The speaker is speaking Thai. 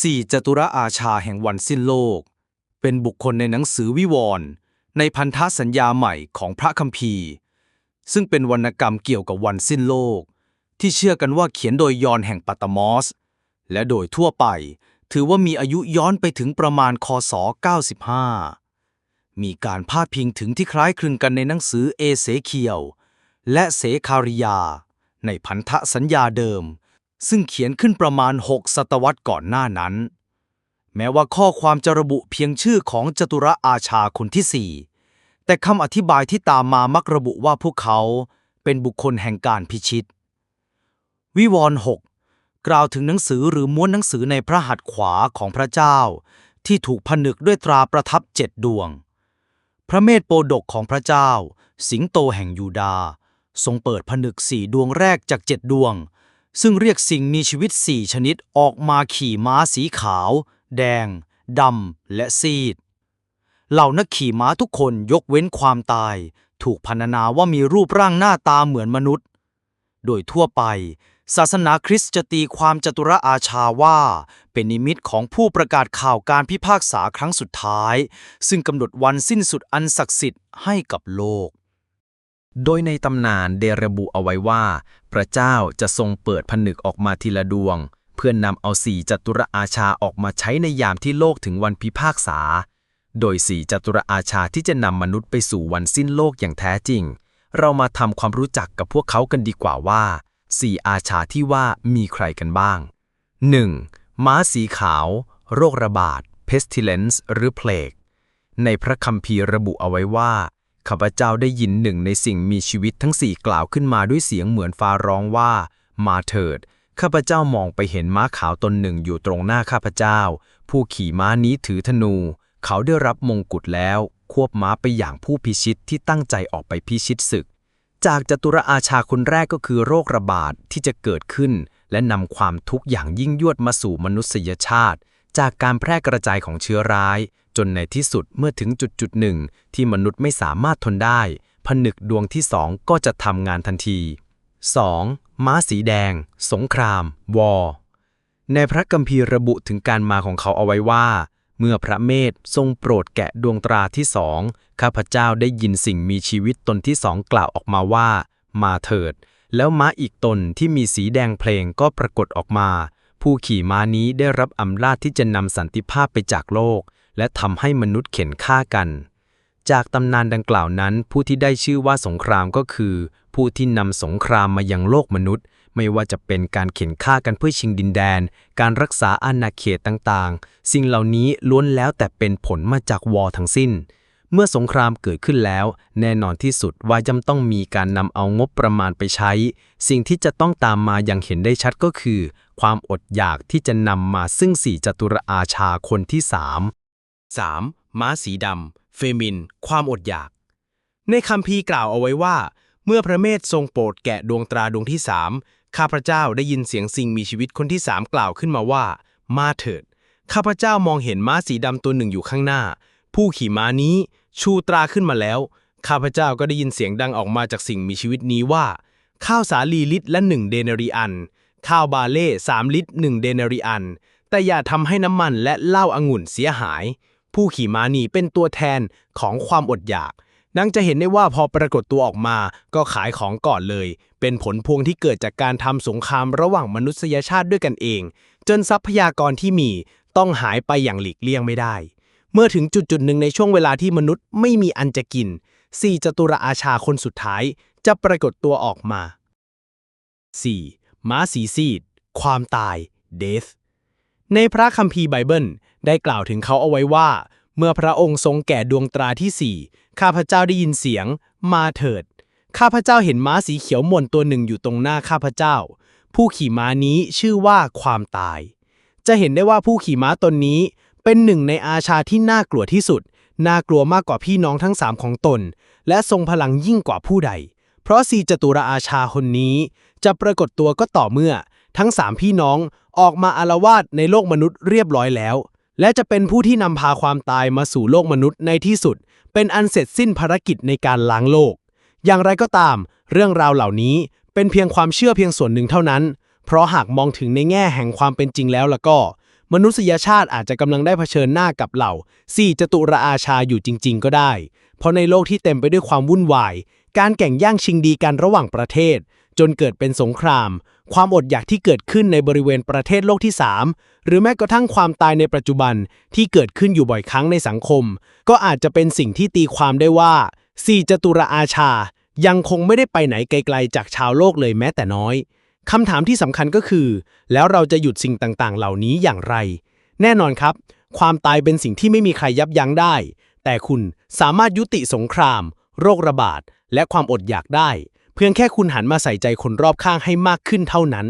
สี่จตุรอาชาแห่งวันสิ้นโลก เป็นบุคคลในหนังสือวิวรณ์ในพันธสัญญาใหม่ของพระคัมภีร์ ซึ่งเป็นวรรณกรรมเกี่ยวกับวันสิ้นโลก ที่เชื่อกันว่าเขียนโดยยอนแห่งปัตตมอส และโดยทั่วไป ถือว่ามีอายุย้อนไปถึงประมาณคศ 95 มีการพาดพิงถึงที่คล้ายคลึงกันในหนังสือเอเสเคียว และเสคาริยา ในพันธสัญญาเดิม ซึ่งเขียนขึ้นประมาณ 6 ศตวรรษก่อนหน้านั้น แม้ว่าข้อความจะระบุเพียงชื่อของจตุรอาชาคนที่สี่แต่คำอธิบายที่ตามมามักระบุว่าพวกเขาเป็นบุคคลแห่งการพิชิต วิวรณ์หกกล่าวถึงหนังสือหรือม้วนหนังสือในพระหัตถ์ขวาของพระเจ้า ที่ถูกผนึกด้วยตราประทับเจ็ดดวง พระเมธโปดกของพระเจ้า สิงโตแห่งยูดาทรงเปิดผนึกสี่ดวงแรกจากเจ็ดดวง ซึ่งเรียกสิ่งมีชีวิตสี่ชนิดออกมาขี่ม้าสีขาว แดง ดำ และซีด เหล่านักขี่ม้าทุกคนยกเว้นความตาย ถูกพรรณนาว่ามีรูปร่างหน้าตาเหมือนมนุษย์ โดยทั่วไป ศาสนาคริสต์จะตีความจตุรอาชาว่า เป็นนิมิตของผู้ประกาศข่าวการพิพากษาครั้งสุดท้าย ซึ่งกำหนดวันสิ้นสุดอันศักดิ์สิทธิ์ให้กับโลก โดยในตำนานได้ระบุเอาไว้ว่า พระเจ้าจะทรงเปิดผนึกออกมาทีละดวง เพื่อนนำเอาสี่จตุรอาชาออกมาใช้ในยามที่โลกถึงวันพิพากษา โดยสี่จตุรอาชาที่จะนำมนุษย์ไปสู่วันสิ้นโลกอย่างแท้จริง เรามาทำความรู้จักกับพวกเขากันดีกว่าว่าสี่อาชาที่ว่ามีใครกันบ้าง 1. ม้าสีขาว โรคระบาด pestilence หรือ plague ในพระคัมภีร์ระบุเอาไว้ว่า ข้าพเจ้าได้ยินหนึ่งในสิ่งมีชีวิตทั้งสี่กล่าวขึ้นมาด้วยเสียงเหมือนฟ้าร้องว่า มาเถิด ข้าพเจ้ามองไปเห็นม้าขาวตนหนึ่งอยู่ตรงหน้าข้าพเจ้า ผู้ขี่ม้านี้ถือธนู เขาได้รับมงกุฎแล้ว ควบม้าไปอย่างผู้พิชิตที่ตั้งใจออกไปพิชิตศึก จากจตุรอาชาคนแรกก็คือโรคระบาดที่จะเกิดขึ้น และนำความทุกข์อย่างยิ่งยวดมาสู่มนุษยชาติ จากการแพร่กระจายของเชื้อร้าย จนในที่สุดเมื่อถึงจุดจุดหนึ่งที่มนุษย์ไม่สามารถทนได้ ผนึกดวงที่สองก็จะทำงานทันที 2. ม้าสีแดง สงคราม วอในพระกัมภีร์ระบุถึงการมาของเขาเอาไว้ว่า เมื่อพระเมธทรงโปรดแกะดวงตราที่สองข้าพเจ้าได้ยินสิ่งมีชีวิตตนที่สองกล่าวออกมาว่า มาเถิด แล้วม้าอีกตนที่มีสีแดงเพลงก็ปรากฏออกมา ผู้ขี่ม้านี้ได้รับอำนาจที่จะนำสันติภาพไปจากโลก และทำให้มนุษย์เข็นฆ่ากัน จากตำนานดังกล่าวนั้น ผู้ที่ได้ชื่อว่าสงครามก็คือ ผู้ที่นำสงครามมายังโลกมนุษย์ ไม่ว่าจะเป็นการเข็นฆ่ากันเพื่อชิงดินแดน การรักษาอาณาเขตต่างๆ สิ่งเหล่านี้ล้วนแล้วแต่เป็นผลมาจากวอทั้งสิ้นเมื่อสงครามเกิดขึ้นแล้ว แน่นอนที่สุดว่าจำต้องมีการนำเอางบประมาณไปใช้ สิ่งที่จะต้องตามมาอย่างเห็นได้ชัดก็คือ ความอดอยากที่จะนำมาซึ่งสี่จตุรอาชาคนที่สาม 3. ม้าสีดำเฟมิน ความอดอยาก ในคำพีกล่าวเอาไว้ว่า เมื่อพระเมธทรงโปรดแกะดวงตราดวงที่สามข้าพระเจ้าได้ยินเสียงสิ่งมีชีวิตคนที่สามกล่าวขึ้นมาว่า มาเถิด ข้าพระเจ้ามองเห็นม้าสีดำตัวหนึ่งอยู่ข้างหน้า ผู้ขี่ม้านี้ชูตราขึ้นมาแล้ว ข้าพเจ้าก็ได้ยินเสียงดังออกมาจากสิ่งมีชีวิตนี้ว่า ข้าวสาลีลิตรละหนึ่งเดนารีอัน ข้าวบาเล่สามลิตรหนึ่งเดนารีอัน แต่อย่าทำให้น้ำมันและเหล้าองุ่นเสียหาย ผู้ขี่ม้านีเป็นตัวแทนของความอดอยากนังจะเห็นได้ว่าพอปรากฏตัวออกมาก็ขายของก่อนเลย เป็นผลพวงที่เกิดจากการทำสงครามระหว่างมนุษยชาติด้วยกันเอง จนทรัพยากรที่มีต้องหายไปอย่างหลีกเลี่ยงไม่ได้ เมื่อถึงจุดจุดหนึ่งในช่วงเวลาที่มนุษย์ไม่มีอันจะกินสี่จตุรอาชาคนสุดท้ายจะปรากฏตัวออกมา 4. ม้าสีซีด ความตาย death ในพระคัมภีร์ไบเบิลได้กล่าวถึงเขาเอาไว้ว่า เมื่อพระองค์ทรงแก่ดวงตราที่สี่ข้าพเจ้าได้ยินเสียง มาเถิด ข้าพเจ้าเห็นม้าสีเขียวหม่นตัวหนึ่งอยู่ตรงหน้าข้าพเจ้า ผู้ขี่ม้านี้ชื่อว่าความตาย จะเห็นได้ว่าผู้ขี่ม้าตนนี้เป็นหนึ่งในอาชาที่น่ากลัวที่สุด น่ากลัวมากกว่าพี่น้องทั้งสามของตน และทรงพลังยิ่งกว่าผู้ใด เพราะสีจตุรอาชาคนนี้ จะปรากฏตัวก็ต่อเมื่อ ทั้งสามพี่น้องออกมาอารวาสในโลกมนุษย์เรียบร้อยแล้ว และจะเป็นผู้ที่นำพาความตายมาสู่โลกมนุษย์ในที่สุด เป็นอันเสร็จสิ้นภารกิจในการล้างโลก อย่างไรก็ตาม เรื่องราวเหล่านี้เป็นเพียงความเชื่อเพียงส่วนหนึ่งเท่านั้น เพราะหากมองถึงในแง่แห่งความเป็นจริงแล้วล่ะก็ มนุษยชาติอาจจะกำลังได้เผชิญหน้ากับเหล่าสี่จตุรอาชาอยู่จริง ๆ ก็ได้ เพราะในโลกที่เต็มไปด้วยความวุ่นวาย การแข่งย่างชิงดีกันระหว่างประเทศ จนเกิดเป็นสงคราม ความอดอยากที่เกิดขึ้นในบริเวณประเทศโลกที่ 3 หรือแม้กระทั่งความตายในปัจจุบันที่เกิดขึ้นอยู่บ่อยครั้งในสังคม ก็อาจจะเป็นสิ่งที่ตีความได้ว่าสี่จตุรอาชา ยังคงไม่ได้ไปไหนไกลๆจากชาวโลกเลยแม้แต่น้อยคำถามที่สำคัญก็คือ แล้วเราจะหยุดสิ่งต่างๆ เหล่านี้อย่างไร แน่นอนครับ ความตายเป็นสิ่งที่ไม่มีใครยับยั้งได้ แต่คุณสามารถยุติสงคราม โรคระบาด และความอดอยากได้ เพียงแค่คุณหันมาใส่ใจคนรอบข้างให้มากขึ้นเท่านั้น